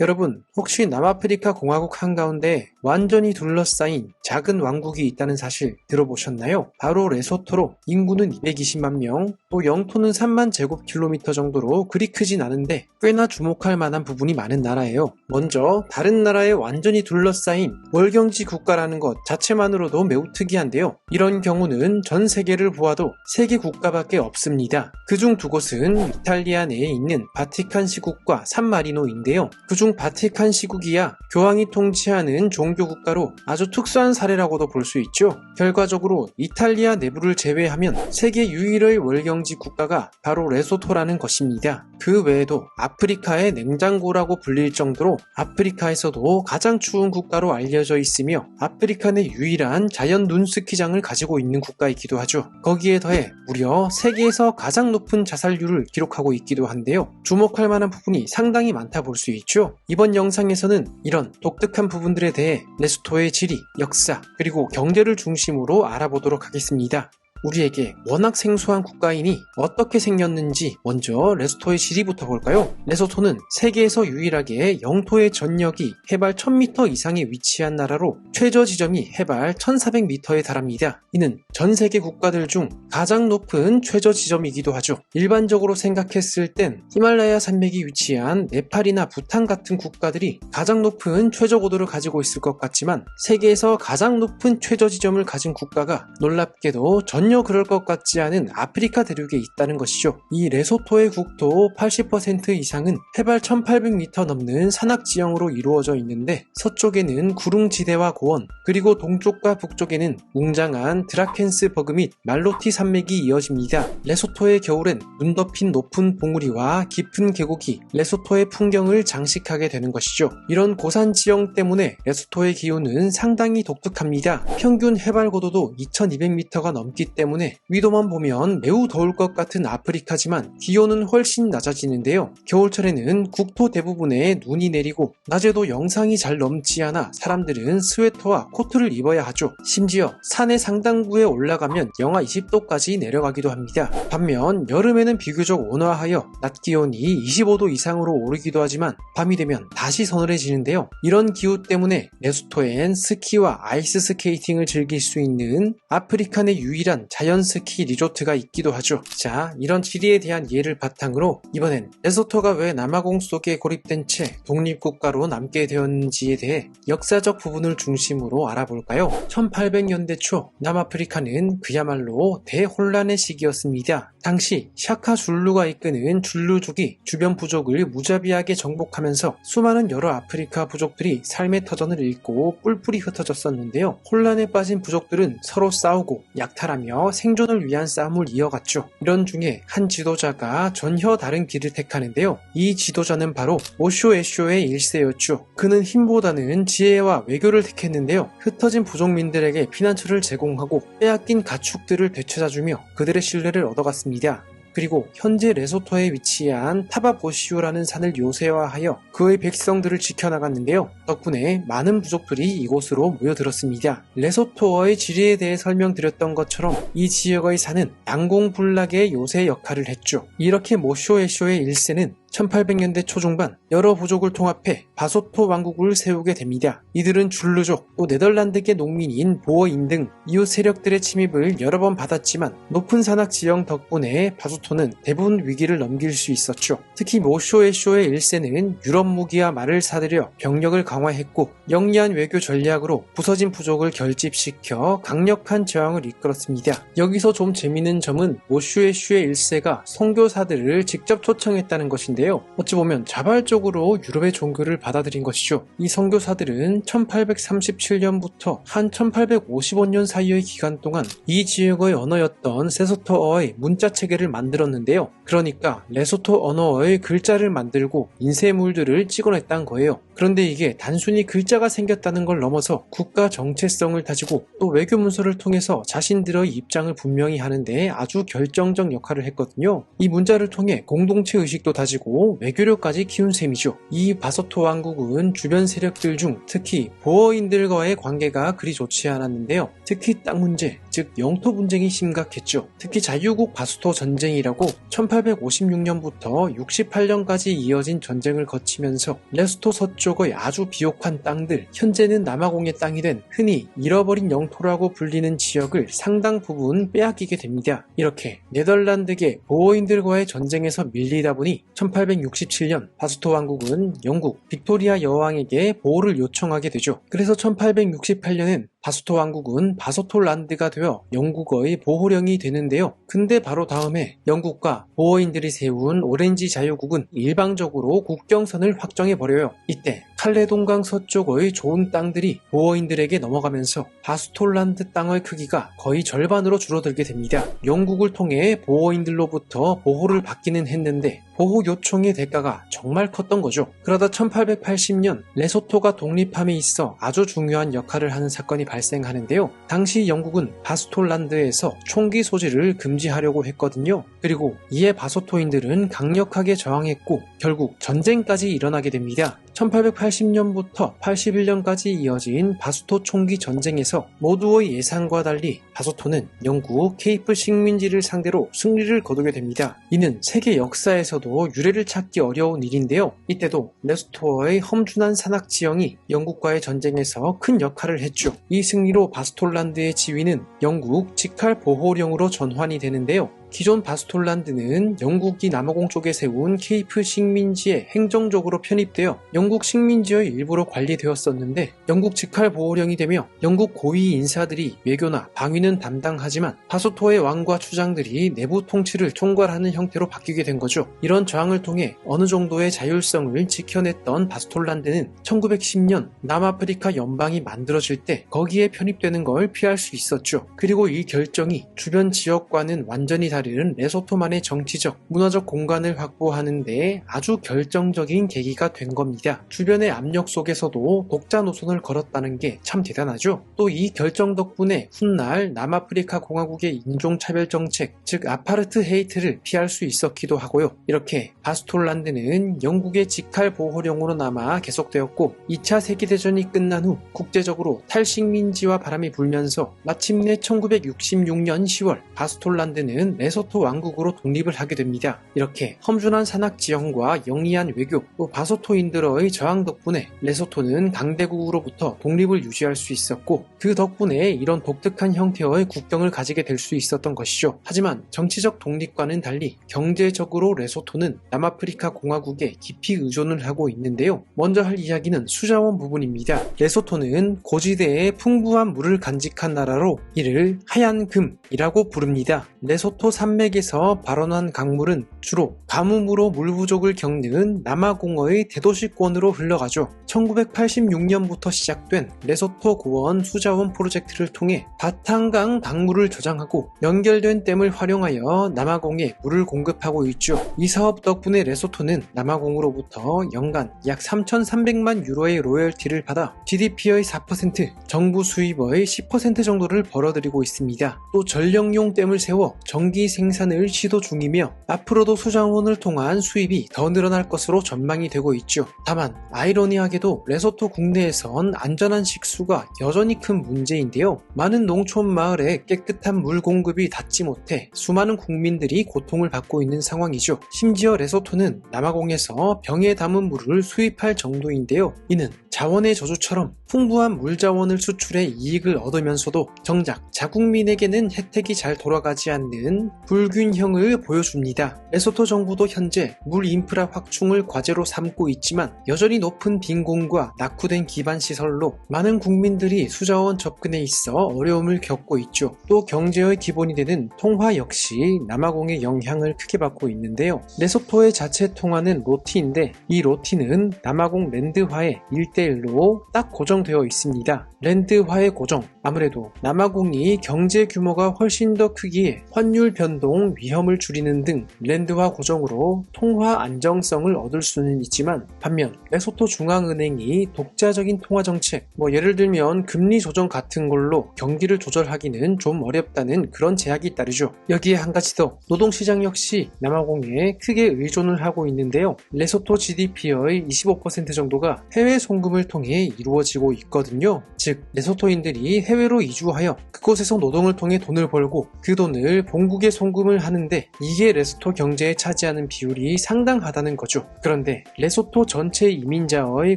여러분, 혹시 남아프리카 공화국 한가운데 완전히 둘러싸인 작은 왕국이 있다는 사실 들어보셨나요? 바로 레소토로 인구는 220만 명, 또 영토는 3만 제곱킬로미터 정도로 그리 크진 않은데 꽤나 주목할 만한 부분이 많은 나라예요. 먼저 다른 나라에 완전히 둘러싸인 월경지 국가라는 것 자체만으로도 매우 특이한데요. 이런 경우는 전 세계를 보아도 세개 국가밖에 없습니다. 그중 두 곳은 이탈리아 내에 있는 바티칸 시국과 산마리노인데요. 그중 바티칸 시국이야 교황이 통치하는 종교 국가로 아주 특수한 사례라고도 볼 수 있죠. 결과적으로 이탈리아 내부를 제외하면 세계 유일의 월경지 국가가 바로 레소토라는 것입니다. 그 외에도 아프리카의 냉장고라고 불릴 정도로 아프리카에서도 가장 추운 국가로 알려져 있으며 아프리카 내 유일한 자연 눈 스키장을 가지고 있는 국가이기도 하죠. 거기에 더해 무려 세계에서 가장 높은 자살률을 기록하고 있기도 한데요. 주목할 만한 부분이 상당히 많다 볼 수 있죠. 이번 영상에서는 이런 독특한 부분들에 대해 레소토의 지리, 역사, 그리고 경제를 중심으로 알아보도록 하겠습니다. 우리에게 워낙 생소한 국가이니 어떻게 생겼는지 먼저 레소토의 지리부터 볼까요? 레소토는 세계에서 유일하게 영토의 전역이 해발 1000m 이상에 위치한 나라로 최저 지점이 해발 1400m에 달합니다. 이는 전 세계 국가들 중 가장 높은 최저 지점이기도 하죠. 일반적으로 생각했을 땐 히말라야 산맥이 위치한 네팔이나 부탄 같은 국가들이 가장 높은 최저 고도를 가지고 있을 것 같지만 세계에서 가장 높은 최저 지점을 가진 국가가 놀랍게도 전 전혀 그럴 것 같지 않은 아프리카 대륙에 있다는 것이죠. 이 레소토의 국토 80% 이상은 해발 1800m 넘는 산악 지형으로 이루어져 있는데 서쪽에는 구릉지대와 고원, 그리고 동쪽과 북쪽에는 웅장한 드라켄스 버그 및 말로티 산맥이 이어집니다. 레소토의 겨울엔 눈 덮인 높은 봉우리와 깊은 계곡이 레소토의 풍경을 장식하게 되는 것이죠. 이런 고산 지형 때문에 레소토의 기온은 상당히 독특합니다. 평균 해발 고도도 2200m가 넘기 때문에 때문에 위도만 보면 매우 더울 것 같은 아프리카지만 기온은 훨씬 낮아지는데요. 겨울철에는 국토 대부분에 눈이 내리고 낮에도 영상이 잘 넘지 않아 사람들은 스웨터와 코트를 입어야 하죠. 심지어 산의 상당부에 올라가면 영하 20도까지 내려가기도 합니다. 반면 여름에는 비교적 온화하여 낮 기온이 25도 이상으로 오르기도 하지만 밤이 되면 다시 서늘해지는데요. 이런 기후 때문에 레소토엔 스키와 아이스 스케이팅을 즐길 수 있는 아프리카 내 유일한 자연 스키 리조트가 있기도 하죠. 자, 이런 지리에 대한 이해를 바탕으로 이번엔 레소토가 왜 남아공 속에 고립된 채 독립국가로 남게 되었는지에 대해 역사적 부분을 중심으로 알아볼까요? 1800년대 초 남아프리카는 그야말로 대혼란의 시기였습니다. 당시 샤카 줄루가 이끄는 줄루족이 주변 부족을 무자비하게 정복하면서 수많은 여러 아프리카 부족들이 삶의 터전을 잃고 뿔뿔이 흩어졌었는데요. 혼란에 빠진 부족들은 서로 싸우고 약탈하며 생존을 위한 싸움을 이어갔죠. 이런 중에 한 지도자가 전혀 다른 길을 택하는데요. 이 지도자는 바로 오쇼 에쇼의 일세였죠. 그는 힘보다는 지혜와 외교를 택했는데요. 흩어진 부족민들에게 피난처를 제공하고 빼앗긴 가축들을 되찾아주며 그들의 신뢰를 얻어갔습니다. 그리고 현재 레소토에 위치한 타바보시오라는 산을 요새화하여 그의 백성들을 지켜나갔는데요. 덕분에 많은 부족들이 이곳으로 모여들었습니다. 레소토어의 지리에 대해 설명드렸던 것처럼 이 지역의 산은 양공불락의 요새 역할을 했죠. 이렇게 모쇼에쇼의 일세는 1800년대 초중반 여러 부족을 통합해 바소토 왕국을 세우게 됩니다. 이들은 줄루족, 또 네덜란드계 농민인 보어인 등 이웃 세력들의 침입을 여러 번 받았지만 높은 산악 지형 덕분에 바소토는 대부분 위기를 넘길 수 있었죠. 특히 모쇼에쇼의 일세는 유럽 무기와 말을 사들여 병력을 강화했고 영리한 외교 전략으로 부서진 부족을 결집시켜 강력한 저항을 이끌었습니다. 여기서 좀 재미있는 점은 모쇼에쇼의 일세가 선교사들을 직접 초청했다는 것인데 있는데요. 어찌 보면 자발적으로 유럽의 종교를 받아들인 것이죠. 이 선교사들은 1837년부터 한 1855년 사이의 기간 동안 이 지역의 언어였던 세소토어의 문자 체계를 만들었는데요. 그러니까 레소토 언어의 글자를 만들고 인쇄물들을 찍어냈다는 거예요. 그런데 이게 단순히 글자가 생겼다는 걸 넘어서 국가 정체성을 다지고 또 외교 문서를 통해서 자신들의 입장을 분명히 하는 데 아주 결정적 역할을 했거든요. 이 문자를 통해 공동체 의식도 다지고 외교력까지 키운 셈이죠. 이 바소토 왕국은 주변 세력들 중 특히 보어인들과의 관계가 그리 좋지 않았는데요. 특히 땅 문제, 즉 영토 분쟁이 심각했죠. 특히 자유국 바수토 전쟁이라고 1856년부터 68년까지 이어진 전쟁을 거치면서 레스토 서쪽의 아주 비옥한 땅들, 현재는 남아공의 땅이 된 흔히 잃어버린 영토라고 불리는 지역을 상당 부분 빼앗기게 됩니다. 이렇게 네덜란드계 보호인들과의 전쟁에서 밀리다 보니 1867년 바수토 왕국은 영국 빅토리아 여왕에게 보호를 요청하게 되죠. 그래서 1868년엔 바수토 왕국은 바소톨란드가 되어 영국의 보호령이 되는데요. 근데 바로 다음에 영국과 보호인들이 세운 오렌지 자유국은 일방적으로 국경선을 확정해 버려요. 이때 칼레 동강 서쪽의 좋은 땅들이 보호인들에게 넘어가면서 바수톨란드 땅의 크기가 거의 절반으로 줄어들게 됩니다. 영국을 통해 보호인들로부터 보호를 받기는 했는데 보호 요청의 대가가 정말 컸던 거죠. 그러다 1880년 레소토가 독립함에 있어 아주 중요한 역할을 하는 사건이 발생하는데요. 당시 영국은 바스톨란드에서 총기 소지를 금지하려고 했거든요. 그리고 이에 바소토인들은 강력하게 저항했고 결국 전쟁까지 일어나게 됩니다. 1880년부터 81년까지 이어진 바수토 총기 전쟁에서 모두의 예상과 달리 바소토는 영국 케이프 식민지를 상대로 승리를 거두게 됩니다. 이는 세계 역사에서도 유례를 찾기 어려운 일인데요. 이때도 레스토어의 험준한 산악 지형이 영국과의 전쟁에서 큰 역할을 했죠. 이 승리로 바스톨란드의 지위는 영국 직할 보호령으로 전환이 되는데요. 기존 바스톨란드는 영국이 남아공 쪽에 세운 케이프 식민지에 행정적으로 편입되어 영국 식민지의 일부로 관리되었었는데 영국 직할 보호령이 되며 영국 고위 인사들이 외교나 방위는 담당하지만 바소토의 왕과 추장들이 내부 통치를 총괄하는 형태로 바뀌게 된 거죠. 이런 저항을 통해 어느 정도의 자율성을 지켜냈던 바스톨란드는 1910년 남아프리카 연방이 만들어질 때 거기에 편입되는 걸 피할 수 있었죠. 그리고 이 결정이 주변 지역과는 완전히 다른 자리는 레소토만의 정치적, 문화적 공간을 확보하는 데 아주 결정적인 계기가 된 겁니다. 주변의 압력 속에서도 독자 노선을 걸었다는 게 참 대단하죠. 또 이 결정 덕분에 훗날 남아프리카 공화국의 인종차별 정책, 즉 아파르트 헤이트를 피할 수 있었기도 하고요. 이렇게 바스톨란드는 영국의 직할 보호령으로 남아 계속되었고 2차 세계대전이 끝난 후 국제적으로 탈식민지와 바람이 불면서 마침내 1966년 10월 바스톨란드는 레 소토 왕국으로 독립을 하게 됩니다. 이렇게 험준한 산악 지형과 영리한 외교, 또 바소토인들의 저항 덕분에 레소토는 강대국으로부터 독립을 유지할 수 있었고 그 덕분에 이런 독특한 형태의 국경을 가지게 될 수 있었던 것이죠. 하지만 정치적 독립과는 달리 경제적으로 레소토는 남아프리카 공화국에 깊이 의존을 하고 있는데요. 먼저 할 이야기는 수자원 부분입니다. 레소토는 고지대에 풍부한 물을 간직한 나라로 이를 하얀 금이라고 부릅니다. 레소토 산맥에서 발원한 강물은 주로 가뭄으로 물 부족을 겪는 남아공어의 대도시권으로 흘러가죠. 1986년부터 시작된 레소토 고원 수자원 프로젝트를 통해 바탕강 강물을 저장하고 연결된 댐을 활용하여 남아공에 물을 공급하고 있죠. 이 사업 덕분에 레소토는 남아공으로부터 연간 약 3,300만 유로의 로열티를 받아 GDP의 4%, 정부 수입의 10% 정도를 벌어들이고 있습니다. 또 전력용 댐을 세워 전기 생산을 시도 중이며 앞으로도 수자원을 통한 수입이 더 늘어날 것으로 전망이 되고 있죠. 다만 아이러니하게도 레소토 국내에선 안전한 식수가 여전히 큰 문제인데요. 많은 농촌 마을에 깨끗한 물 공급이 닿지 못해 수많은 국민들이 고통을 받고 있는 상황이죠. 심지어 레소토는 남아공에서 병에 담은 물을 수입할 정도인데요. 이는 자원의 저주처럼 풍부한 물 자원을 수출해 이익을 얻으면서도 정작 자국민에게는 혜택이 잘 돌아가지 않는 불균형을 보여줍니다. 레소토 정부도 현재 물 인프라 확충을 과제로 삼고 있지만 여전히 높은 빈곤과 낙후된 기반 시설로 많은 국민들이 수자원 접근에 있어 어려움을 겪고 있죠. 또 경제의 기본이 되는 통화 역시 남아공의 영향을 크게 받고 있는데요. 레소토의 자체 통화는 로티인데 이 로티는 남아공 랜드화의 1대1로 딱 고정되어 있습니다. 랜드화의 고정, 아무래도 남아공이 경제 규모가 훨씬 더 크기에 환율 변동 위험을 줄이는 등 랜드화 고정으로 통화 안정성을 얻을 수는 있지만 반면 레소토 중앙은행이 독자적인 통화 정책, 뭐 예를 들면 금리 조정 같은 걸로 경기를 조절하기는 좀 어렵다는 그런 제약이 따르죠. 여기에 한 가지 더 노동시장 역시 남아공에 크게 의존을 하고 있는데요. 레소토 GDP의 25% 정도가 해외 송금을 통해 이루어지고 있거든요. 즉 레소토인들이 해외로 이주하여 그곳에서 노동을 통해 돈을 벌고 그 돈을 본국에 송금을 하는데 이게 레소토 경제에 차지하는 비율이 상당하다는 거죠. 그런데 레소토 전체 이민자의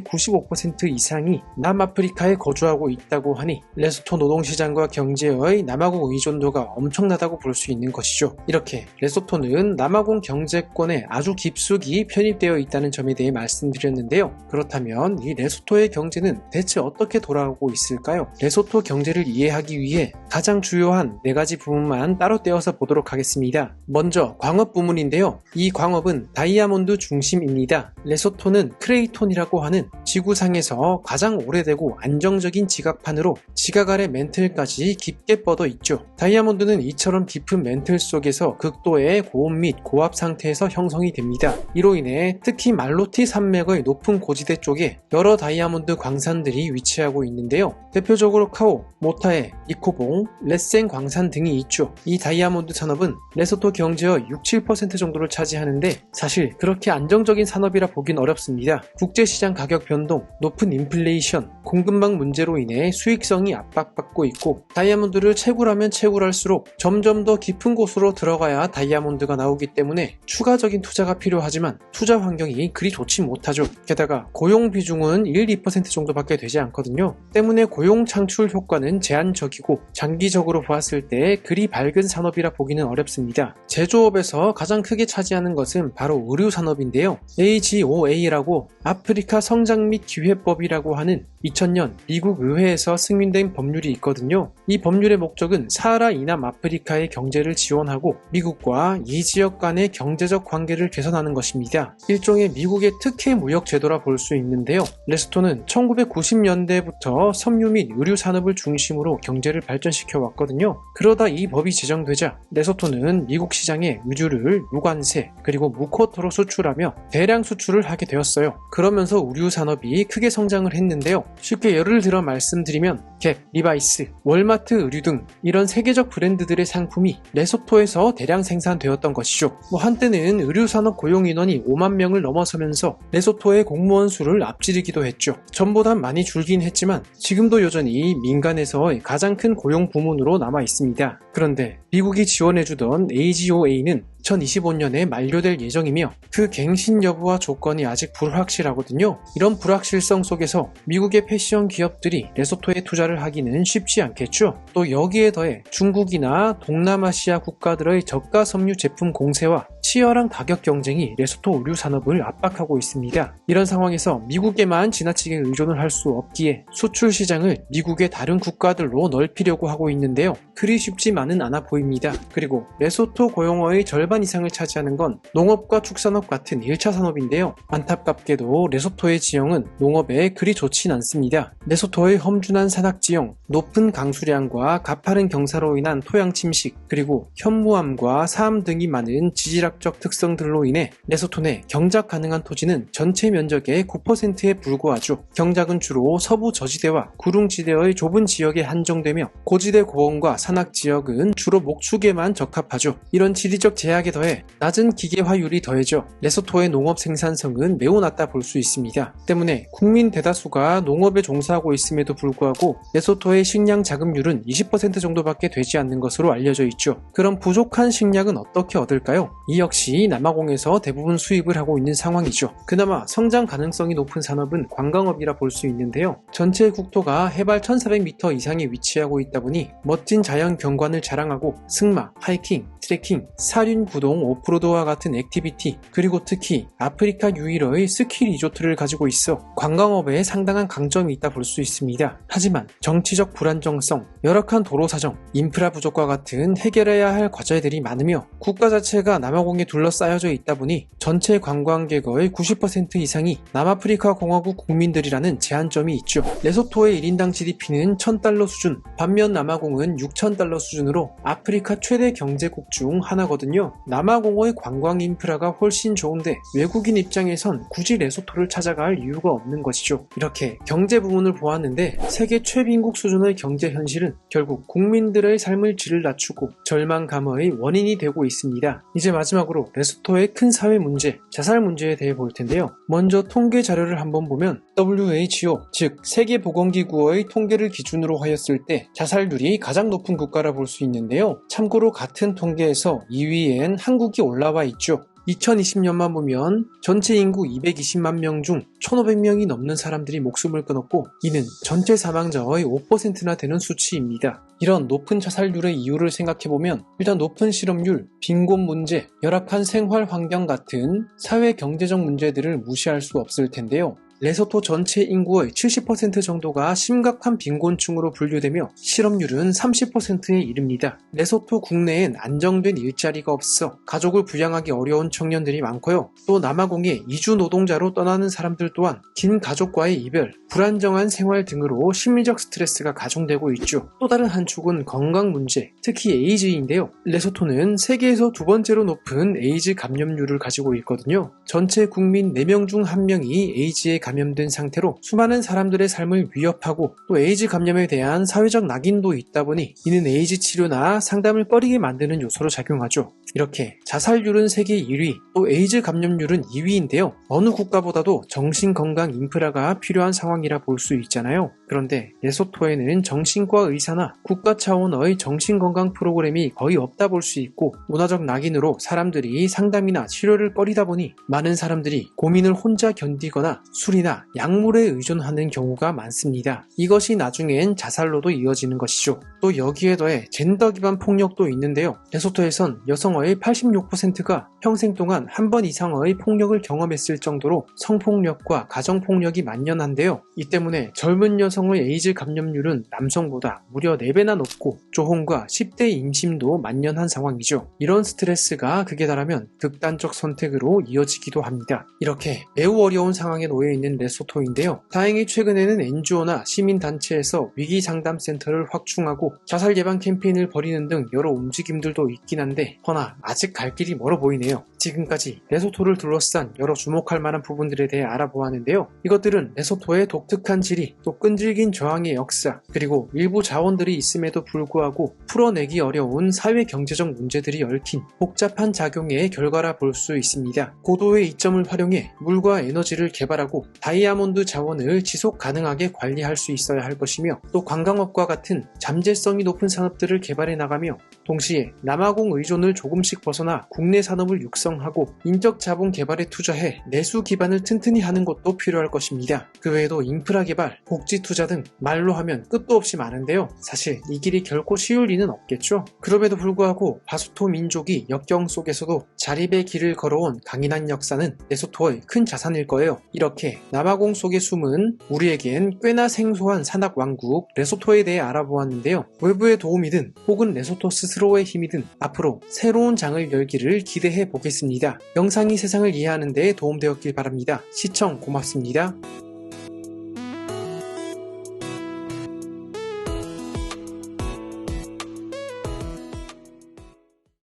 95% 이상이 남아프리카에 거주하고 있다고 하니 레소토 노동시장과 경제의 남아공 의존도가 엄청나다고 볼 수 있는 것이죠. 이렇게 레소토는 남아공 경제권에 아주 깊숙이 편입되어 있다는 점에 대해 말씀드렸는데요. 그렇다면 이 레소토의 경제는 대체 어떻게 돌아가고 있을까요? 레소토 경제 를 이해하기 위해 가장 주요한 네 가지 부분만 따로 떼어서 보도록 하겠습니다. 먼저 광업 부문인데요. 이 광업은 다이아몬드 중심입니다. 레소토는 크레이톤이라고 하는 지구상에서 가장 오래되고 안정적인 지각판으로 지각 아래 멘틀까지 깊게 뻗어 있죠. 다이아몬드는 이처럼 깊은 멘틀 속에서 극도의 고온 및 고압 상태에서 형성이 됩니다. 이로 인해 특히 말로티 산맥의 높은 고지대 쪽에 여러 다이아몬드 광산들이 위치하고 있는데요. 대표적으로 카오, 모타에, 니코봉, 레센 광산 등이 있죠. 이 다이아몬드 산업은 레소토 경제의 6, 7% 정도를 차지하는데 사실 그렇게 안정적인 산업이라 보긴 어렵습니다. 국제시장 가격 변동, 높은 인플레이션, 공급망 문제로 인해 수익성이 압박받고 있고 다이아몬드를 채굴하면 채굴할수록 점점 더 깊은 곳으로 들어가야 다이아몬드가 나오기 때문에 추가적인 투자가 필요하지만 투자 환경이 그리 좋지 못하죠. 게다가 고용 비중은 1, 2% 정도밖에 되지 않거든요. 때문에 고용 창출 효과는 제한적이고 장기적으로 보았을 때 그리 밝은 산업이라 보기는 어렵습니다. 제조업에서 가장 크게 차지하는 것은 바로 의류 산업인데요. AGOA라고 아프리카 성장 및 기회법이라고 하는 2000년 미국 의회에서 승인된 법률이 있거든요. 이 법률의 목적은 사하라 이남 아프리카의 경제를 지원하고 미국과 이 지역 간의 경제적 관계를 개선하는 것입니다. 일종의 미국의 특혜 무역 제도라 볼 수 있는데요. 레스토는 1990년대부터 섬유 및 의류 산업을 중 심으로 경제를 발전시켜 왔거든요. 그러다 이 법이 제정되자 레소토는 미국 시장에 의류를 무관세 그리고 무코토로 수출하며 대량 수출을 하게 되었어요. 그러면서 의류 산업이 크게 성장을 했는데요. 쉽게 예를 들어 말씀드리면 갭, 리바이스, 월마트 의류 등 이런 세계적 브랜드들의 상품이 레소토에서 대량 생산되었던 것이죠. 뭐 한때는 의류 산업 고용 인원이 5만 명을 넘어서면서 레소토의 공무원 수를 앞지르기도 했죠. 전보다 많이 줄긴 했지만 지금도 여전히 민간 에서 가장 큰 고용 부문으로 남아 있습니다. 그런데 미국이 지원해주던 AGOA는 2025년에 만료될 예정이며 그 갱신 여부와 조건이 아직 불확실하거든요. 이런 불확실성 속에서 미국의 패션 기업들이 레소토에 투자를 하기는 쉽지 않겠죠. 또 여기에 더해 중국이나 동남아시아 국가들의 저가 섬유 제품 공세와 치열한 가격 경쟁이 레소토 의류 산업을 압박하고 있습니다. 이런 상황에서 미국에만 지나치게 의존을 할 수 없기에 수출 시장을 미국의 다른 국가들로 넓히려고 하고 있는데요. 그리 쉽지만은 않아 보입니다. 그리고 레소토 고용어의 절반 이상을 차지하는 건 농업과 축산업 같은 1차 산업인데요. 안타깝게도 레소토의 지형은 농업에 그리 좋진 않습니다. 레소토의 험준한 산악 지형, 높은 강수량과 가파른 경사로 인한 토양 침식, 그리고 현무암과 사암 등이 많은 지질학적 특성들로 인해 레소토 내 경작 가능한 토지는 전체 면적의 9%에 불과하죠. 경작은 주로 서부 저지대와 구릉지대의 좁은 지역에 한정되며 고지대 고원과 산악 지역은 주로 목축에만 적합하죠. 이런 지리적 제약 에 더해 낮은 기계화율이 더해져 레소토의 농업 생산성은 매우 낮다 볼 수 있습니다. 때문에 국민 대다수가 농업에 종사하고 있음에도 불구하고 레소토의 식량 자급률은 20% 정도밖에 되지 않는 것으로 알려져 있죠. 그럼 부족한 식량은 어떻게 얻을까요? 이 역시 남아공에서 대부분 수입을 하고 있는 상황이죠. 그나마 성장 가능성이 높은 산업은 관광업이라 볼 수 있는데요. 전체 국토가 해발 1400m 이상에 위치하고 있다 보니 멋진 자연 경관을 자랑하고 승마, 하이킹, 트레킹, 사륜 구동, 오프로드와 같은 액티비티, 그리고 특히 아프리카 유일의 스키 리조트를 가지고 있어 관광업에 상당한 강점이 있다 볼 수 있습니다. 하지만 정치적 불안정성, 열악한 도로 사정, 인프라 부족과 같은 해결해야 할 과제들이 많으며 국가 자체가 남아공에 둘러싸여져 있다 보니 전체 관광객의 90% 이상이 남아프리카 공화국 국민들이라는 제한점이 있죠. 레소토의 1인당 GDP는 1000달러 수준, 반면 남아공은 6000달러 수준으로 아프리카 최대 경제국 중 하나거든요. 남아공의 관광 인프라가 훨씬 좋은데 외국인 입장에선 굳이 레소토를 찾아갈 이유가 없는 것이죠. 이렇게 경제 부분을 보았는데 세계 최빈국 수준의 경제 현실은 결국 국민들의 삶의 질을 낮추고 절망 감화의 원인이 되고 있습니다. 이제 마지막으로 레소토의 큰 사회 문제, 자살 문제에 대해 볼 텐데요. 먼저 통계 자료를 한번 보면 WHO, 즉 세계보건기구의 통계를 기준으로 하였을 때 자살률이 가장 높은 국가라 볼 수 있는데요. 참고로 같은 통계에서 2위 엔 한국이 올라와 있죠. 2020년만 보면 전체 인구 220만 명 중 1,500명이 넘는 사람들이 목숨을 끊었고 이는 전체 사망자의 5%나 되는 수치입니다. 이런 높은 자살률의 이유를 생각해보면 일단 높은 실업률, 빈곤 문제, 열악한 생활 환경 같은 사회 경제적 문제들을 무시할 수 없을 텐데요. 레소토 전체 인구의 70% 정도가 심각한 빈곤층으로 분류되며 실업률은 30%에 이릅니다. 레소토 국내엔 안정된 일자리가 없어 가족을 부양하기 어려운 청년들이 많고요. 또 남아공에 이주 노동자로 떠나는 사람들 또한 긴 가족과의 이별, 불안정한 생활 등으로 심리적 스트레스가 가중되고 있죠. 또 다른 한 축은 건강 문제, 특히 에이즈인데요. 레소토는 세계에서 두 번째로 높은 에이즈 감염률을 가지고 있거든요. 전체 국민 4명 중 1명이 에이즈에 감 염된 상태로 수많은 사람들의 삶을 위협하고 또 에이즈 감염에 대한 사회적 낙인도 있다 보니 이는 에이즈 치료나 상담을 꺼리게 만드는 요소로 작용하죠. 이렇게 자살률은 세계 1위, 또 에이즈 감염률은 2위인데요. 어느 국가보다도 정신건강 인프라가 필요한 상황이라 볼 수 있잖아요. 그런데 레소토에는 정신과 의사나 국가 차원의 정신건강 프로그램이 거의 없다 볼 수 있고 문화적 낙인으로 사람들이 상담이나 치료를 꺼리다 보니 많은 사람들이 고민을 혼자 견디거나 술이나 약물에 의존하는 경우가 많습니다. 이것이 나중엔 자살로도 이어지는 것이죠. 또 여기에 더해 젠더 기반 폭력도 있는데요. 레소토에선 여성의 86%가 평생 동안 한 번 이상의 폭력을 경험했을 정도로 성폭력과 가정폭력이 만연한데요. 이 때문에 젊은 여성의 에이즈 감염률은 남성보다 무려 4배나 높고 조혼과 10대 임신도 만연한 상황이죠. 이런 스트레스가 극에 달하면 극단적 선택으로 이어지기도 합니다. 이렇게 매우 어려운 상황에 놓여 있는 레소토인데요. 다행히 최근에는 NGO나 시민단체에서 위기상담센터를 확충하고 자살 예방 캠페인을 벌이는 등 여러 움직임들도 있긴 한데 허나 아직 갈 길이 멀어 보이네요. 지금까지 레소토를 둘러싼 여러 주목할 만한 부분들에 대해 알아보았는데요. 이것들은 레소토의 독특한 지리, 또 끈질긴 저항의 역사, 그리고 일부 자원들이 있음에도 불구하고 풀어내기 어려운 사회 경제적 문제들이 얽힌 복잡한 작용의 결과라 볼 수 있습니다. 고도의 이점을 활용해 물과 에너지를 개발하고 다이아몬드 자원을 지속 가능하게 관리할 수 있어야 할 것이며 또 관광업과 같은 잠재성이 높은 산업들을 개발해 나가며 동시에 남아공 의존을 조금씩 벗어나 국내 산업을 육성하고 인적 자본 개발에 투자해 내수 기반을 튼튼히 하는 것도 필요할 것입니다. 그 외에도 인프라 개발, 복지 투자 등 말로 하면 끝도 없이 많은데요. 사실 이 길이 결코 쉬울 리는 없겠죠. 그럼에도 불구하고 바수토 민족이 역경 속에서도 자립의 길을 걸어온 강인한 역사는 레소토의 큰 자산일 거예요. 이렇게 남아공 속에 숨은 우리에겐 꽤나 생소한 산악 왕국 레소토에 대해 알아보았는데요. 외부의 도움이든 혹은 레소토 스스로의 힘이 든 앞으로 새로운 장을 열기를 기대해 보겠습니다. 영상이 세상을 이해하는 데 도움되었길 바랍니다. 시청 고맙습니다.